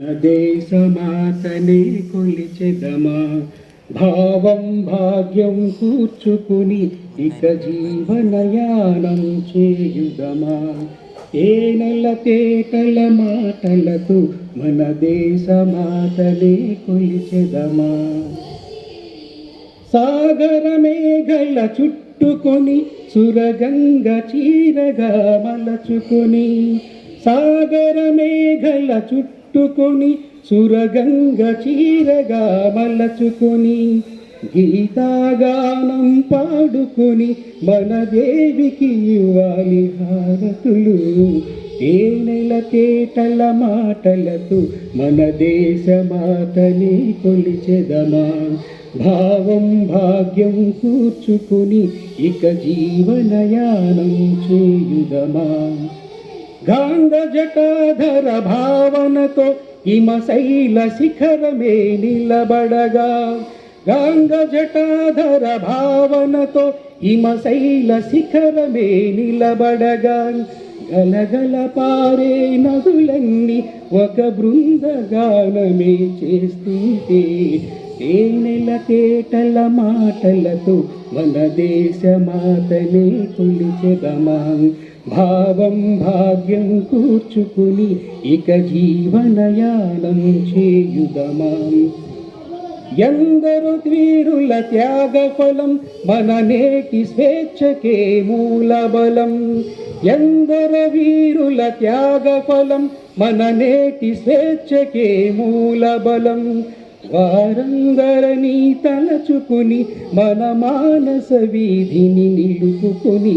దేశమాతనే కొలిచెదమా? భావం భాగ్యం కూర్చుకుని ఇక జీవనయానం చేయుదమా? ఏ నెల తేటల మాటలతో మన దేశమాతనే కొలిచెదమా? సాగర మేఘల చుట్టుకొని సురగంగ చీరగా మలచుకొని సాగర మేఘల చుట్టుకొని సురగంగ చీరగా మలచుకొని గీతాగానం పాడుకొని మన దేవికి ఇవ్వాలి హారతులు. తేనెల తేటల మాటలతో మన దేశమాతని కొలిచెదమా? భావం భాగ్యం కూర్చుకుని ఇక జీవనయానం చేయుదమా? గాంగ జటాధర భావనతో హిమశైల శిఖరమే నిలబడగా. గాంగ జటాధర భావనతో హిమశైల శిఖరమే నిలబడగా. గలగల పారే నదులన్నీ ఒక బృందగానమే చేస్తుంటే తేనెల తేటల మాటలతో మన దేశమాతనే కొలిచెదమా. భావం భాగ్యం కూర్చుకుని ఇక జీవనయానం చేయుదమాం. ఎందరు వీరుల త్యాగ ఫలం మన నేటి స్వేచ్ఛకే మూల బలం ఎందరు వీరుల త్యాగ ఫలం మన నేటి స్వేచ్ఛకే మూల బలం వారందరని తలచుకుని మన మానస వీధిని నిలుపుకుని